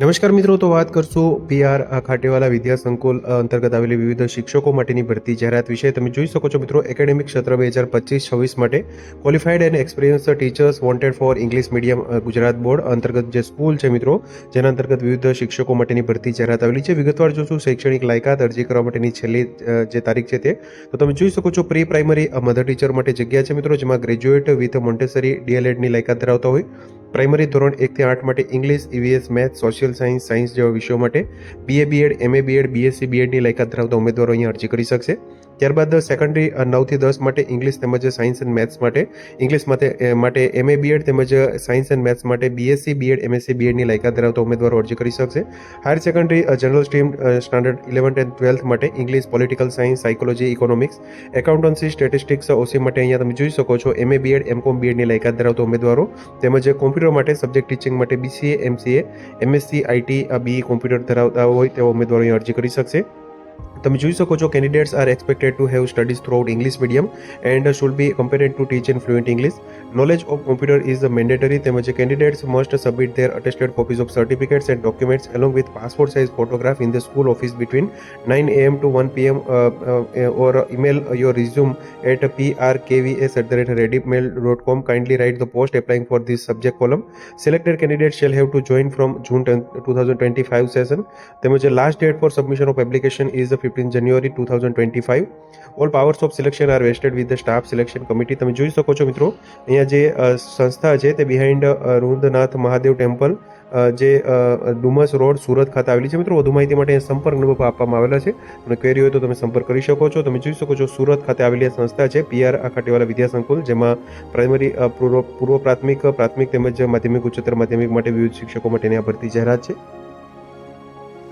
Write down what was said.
નમસ્કાર મિત્રો, તો વાત કરશું પીઆર ખાટેવાલા વિદ્યા સંકુલ અંતર્ગત આવેલી વિવિધ શિક્ષકો માટેની ભરતી જાહેરાત વિશે. તમે જોઈ શકો છો મિત્રો, એકેડેમિક સત્ર બે હજાર પચીસ, છવ્વીસ માટે qualified and experience teachers wanted for English medium Gujarat board અંતર્ગત જે સ્કૂલ છે મિત્રો, જેના અંતર્ગત વિવિધ શિક્ષકો માટેની ભરતી જાહેરાત આવેલી છે. વિગતવાર જોશું, શૈક્ષણિક લાયકાત અરજી કરવા માટેની છેલ્લી જે તારીખ છે તે. તો તમે જોઈ શકો છો પ્રી પ્રાઇમરી મધર ટીચર માટે જગ્યા છે મિત્રો, જેમાં ગ્રેજ્યુએટ વિથ મોન્ટેસરી ડીએલએડની લાયકાત ધરાવતા હોય. પ્રાઇમરી ધોરણ એકથી આઠ માટે English EVS math, social science science જેવા વિષયો માટે BA BEd MA BEd BSc બીએડની લાયકાત ધરાવતા ઉમેદવારો અહીંયા અરજી કરી શકશે. ત્યારબાદ સેકન્ડરી નવથી દસ માટે ઇંગ્લિશ તેમજ સાયન્સ એન્ડ મેથ્સ માટે ઇંગ્લિશ માટે માટે એમએ બીએડ તેમજ સાયન્સ એન્ડ મેથ્સ માટે બીએસસી બીએડ એમએસસી બીએડની લાયકાત ધરાવતા ઉમેદવારો અરજી કરી શકશે. Higher secondary general stream standard eleventh and twelfth માટે English political science psychology economics accountancy statistics OC માટે અહીંયા તમે જોઈ શકો છો. એમએ બીએડ એમકોમ બીએડની લાયકાત ધરાવતા ઉમેદવારો તેમજ કોમ્પ્યુટર માટે, સબ્જેક્ટ ટીચિંગ માટે બીસીએ એમસીએ એમએસસી આઈટી આ બીઈ કોમ્પ્યુટર ધરાવતા હોય તેવા ઉમેદવારો અરજી કરી શકશે. તમે જોઈ શકો છો candidates are expected to have studies throughout English medium and should be compared to teach in fluent English knowledge of computer is mandatory તેમજ candidates must submit their attested copies of certificates and documents along with passport size photograph in the school office between nine AM to one PM or email your resume at prkvs at the rate readymail.com kindly write the post applying for this subject column selected candidates shall have to join from june 10, 2025 session તેમજ last date for submission of application is fifteen January two thousand twenty five all powers of selection are vested with the staff selection committee તમે જોઈ શકો છો મિત્રો, અહીંયા જે સંસ્થા છે તે બિહાઇન્ડ રુદ્રનાથ મહાદેવ ટેમ્પલ જે ડુમસ રોડ સુરત ખાતે આવેલી છે. મિત્રો, વધુ માહિતી માટે સંપર્ક નંબર આપવામાં આવેલા છે. તમને ક્વેરી હોય તો તમે સંપર્ક કરી શકો છો. તમે જોઈ શકો છો સુરત ખાતે આવેલી સંસ્થા છે પીઆર આખાટીવાલા વિદ્યા સંકુલ, જેમાં પ્રાઇમરી પૂર્વ પૂર્વ પ્રાથમિક પ્રાથમિક તેમજ માધ્યમિક, ઉચ્ચતર માધ્યમિક માટે વિવિધ શિક્ષકો માટેની આ ભરતી જાહેરાત છે.